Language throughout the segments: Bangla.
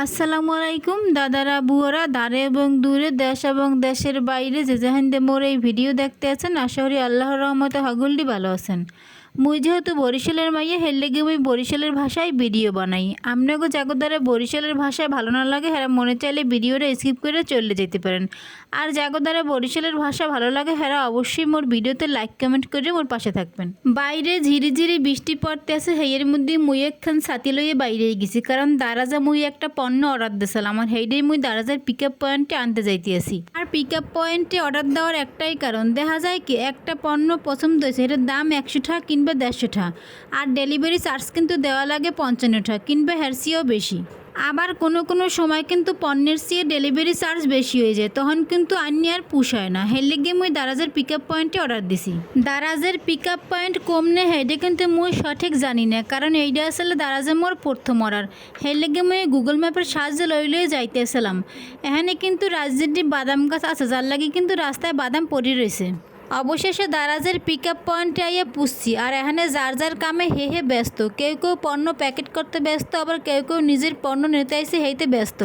আসসালামু আলাইকুম, দাদারা, বুয়ারা দারে এবং দূরে, দেশ এবং দেশের বাইরে যে যেখান মোর এই ভিডিও দেখতে আছেন, আশা করি আল্লাহর রহমতে হগুলটি ভালো আছেন। মুই যেহেতু বরিশালের মাইয়া, হের লেগে মুই বরিশালের ভাষায় ভিডিও বানাই। আপনাকে যাকে দ্বারা বরিশালের ভাষায় ভালো না লাগে হ্যাঁ মনে চাইলে ভিডিওটা স্কিপ করে চলে যেতে পারেন। আর যাকে দ্বারা বরিশালের ভাষা ভালো লাগে হ্যাঁ অবশ্যই মোর ভিডিওতে লাইক কমেন্ট করে মোর পাশে থাকবেন। বাইরে ঝিরি ঝিরি বৃষ্টি পড়তে আছে হেয়ের মধ্যে মুই একখান ছাতি লইয়ে বাইরে গেছি, কারণ দারাজা মুই একটা পণ্য অর্ডার দিয়েছিলাম আমার হেইডেই মুই দারাজার পিক আপ পয়েন্টে আনতে যাইতে আসি আর পিক আপ পয়েন্টে অর্ডার দেওয়ার একটাই কারণ, দেখা যায় কি, একটা পণ্য পছন্দ হয়েছে এটার দাম একশো টাকা কিংবা দেড়শো টাকা আর ডেলিভারি চার্জ কিন্তু দেওয়া লাগে পঞ্চান্ন টাকা কিংবা হেরসিও বেশি। আবার কোনো কোনো সময় কিন্তু পণ্যের চেয়ে ডেলিভারি চার্জ বেশি হয়ে যায়, তখন কিন্তু আন্নি আর পুষায় না। হের লেগে মুই দারাজের পিক আপ পয়েন্টে অর্ডার দিছি। দারাজের পিক আপ পয়েন্ট কম নে হেডে কিন্তু মুই সঠিক জানি না, কারণ এইটা আসলে দারাজে মোর প্রথম অর্ডার হের লেগে মুই গুগল ম্যাপের সাহায্যে লই লই যাইতেছিলাম এখানে কিন্তু রাজনীতি বাদাম গাছ আছে, যার লাগে কিন্তু রাস্তায় বাদাম পড়ে রয়েছে। অবশেষে দারাজের পিক আপ পয়েন্টে আইয়া পুষছি। আর এখানে যার যার কামে হে হে ব্যস্ত। কেউ কেউ পণ্য প্যাকেট করতে ব্যস্ত, আবার কেউ কেউ নিজের পণ্য নিতে আইসে হেইতে ব্যস্ত।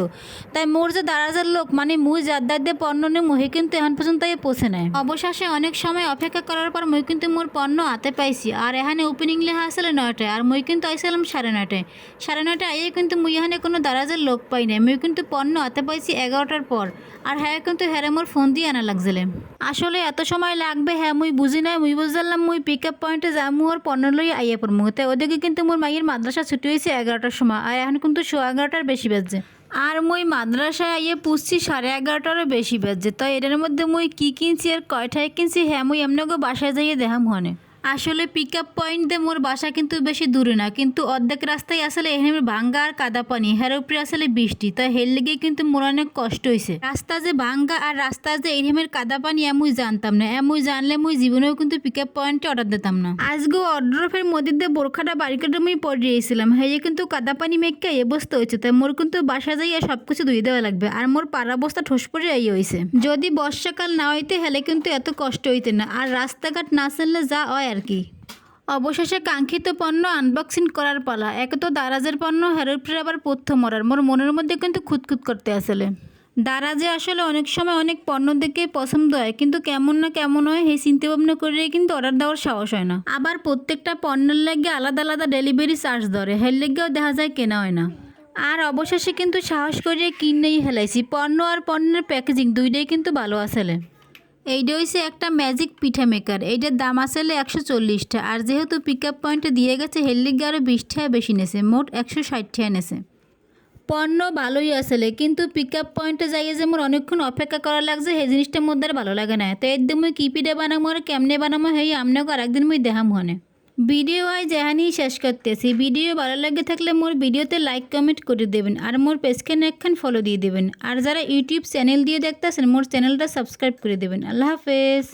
তাই মোর যে দারাজের লোক মানে মুই যার দার দিয়ে পণ্য নিয়ে মুহে কিন্তু এখন পর্যন্ত আইয়া পৌঁছে নেয় অবশেষে অনেক সময় অপেক্ষা করার পর মুই কিন্তু মোর পণ্য হাতে পাইছি। আর এখানে ওপেনিং লেখা আসলে নয়টায়, আর মুই কিন্তু আইছিলাম সাড়ে নয়টায়। সাড়ে নয়টায় আইয়ে কিন্তু মুই এখানে কোনো দারাজের লোক পাই নাই। মুই কিন্তু পণ্য হাতে পাইছি এগারোটার পর। আর হ্যাঁ কিন্তু হ্যাঁ মোর ফোন দিয়ে আনা লাগছিলে আসলে এত সময় লাগবে হ্যাঁ মুই বুঝি নাই, মুই বুঝলাম মুই পিক আপ পয়েন্টে যামু আর পণ্য লই আইয়া পড়মু। তাই ওদিকে কিন্তু মোর মাইয়ের মাদ্রাসা ছুটি হয়েছে এগারোটার সময়, আর এখন কিন্তু শো এগারোটার বেশি বাজছে। আর মুই মাদ্রাসায় আইয়ে পুষছি সাড়ে এগারোটারও বেশি বাজছে। তাই এটার মধ্যে মুই কি কিনছি আর কয়টায় কিনছি হ্যাঁ মুই এমনকে বাসায় যাইয়ে দেখাম হনে। আসলে পিক আপ পয়েন্ট দিয়ে মোর বাসা কিন্তু বেশি দূরে না, কিন্তু অর্ধেক রাস্তায় আসলে এখানে ভাঙ্গা আর কাদা পানি, হের উপরে আসলে বৃষ্টি তাই হের লেগে কিন্তু মোর অনেক কষ্ট হয়েছে রাস্তা যে ভাঙ্গা আর রাস্তা যে এরমের কাদা পানি এমুই জানতাম না, এমুই জানলে মুই জীবনেও কিন্তু পিক আপ পয়েন্টে অর্ডার দিতাম না। আজকেও অর্ডারের মধ্যে দিয়ে বোরখাটা বাড়ি কেটে মুই পড়িয়েছিলাম হেয়ে কিন্তু কাদা পানি মেঘকে এ বসতে হয়েছে তাই মোর কিন্তু বাসা যাইয়া সব কিছু ধুয়ে দেওয়া লাগবে, আর মোর পাড়া বস্তা ঠোস পড়ে এই হয়েছে যদি বর্ষাকাল না হইতে হেলে কিন্তু এত কষ্ট হইতে না, আর রাস্তাঘাট না চললে যা হয় আর কি অবশেষে কাঙ্ক্ষিত পণ্য আনবক্সিং করার পালা। এক তো দারাজের পণ্য হেরোপ্রে আবার পথ্য মরার মোর মনের মধ্যে কিন্তু খুঁতখুত করতে আসলে। দারাজে আসলে অনেক সময় অনেক পণ্য দেখে পছন্দ হয়, কিন্তু কেমন না কেমন হয়, সেই চিন্তা ভাবনা করে কিন্তু অর্ডার দেওয়ার সাহস হয় না। আবার প্রত্যেকটা পণ্যের লেগে আলাদা আলাদা ডেলিভারি চার্জ ধরে। হের লেগেও দেখা যায় কেনা হয় না। আর অবশেষে কিন্তু সাহস করে কিনেই হেলাইছি পণ্য আর পণ্যের প্যাকেজিং দুইটাই কিন্তু ভালো আসলে। এইটা হইছে একটা ম্যাজিক পিঠা মেকার এইটার দাম আসলে একশো চল্লিশটা। আর যেহেতু পিক আপ পয়েন্টে দিয়ে গেছে হেললিগে আরও বিশটা বেশি নেছে, মোট একশো ষাটটা নেছে। পণ্য ভালোই আসলে, কিন্তু পিক আপ পয়েন্টে যাইয়ে যে মোর অনেকক্ষণ অপেক্ষা করা লাগছে, সেই জিনিসটার মধ্যে আর ভালো লাগে না। তো একদিন মুই কি পিঠে বানামো আর কেমনে বানামো, হেই আপনাকে আর একদিন মুই দেখাম হনে। ভিডিও আই যেহানি শেষ করতেছি। ভিডিও ভালো লাগে থাকলে মোর ভিডিওতে লাইক কমেন্ট করে দেবেন আর মোর পেজখানে একখান ফলো দিয়ে দেবেন। আর যারা ইউটিউব চ্যানেল দিয়ে দেখতেছেন, মোর চ্যানেলটা সাবস্ক্রাইব করে দেবেন। আল্লাহ হাফেজ।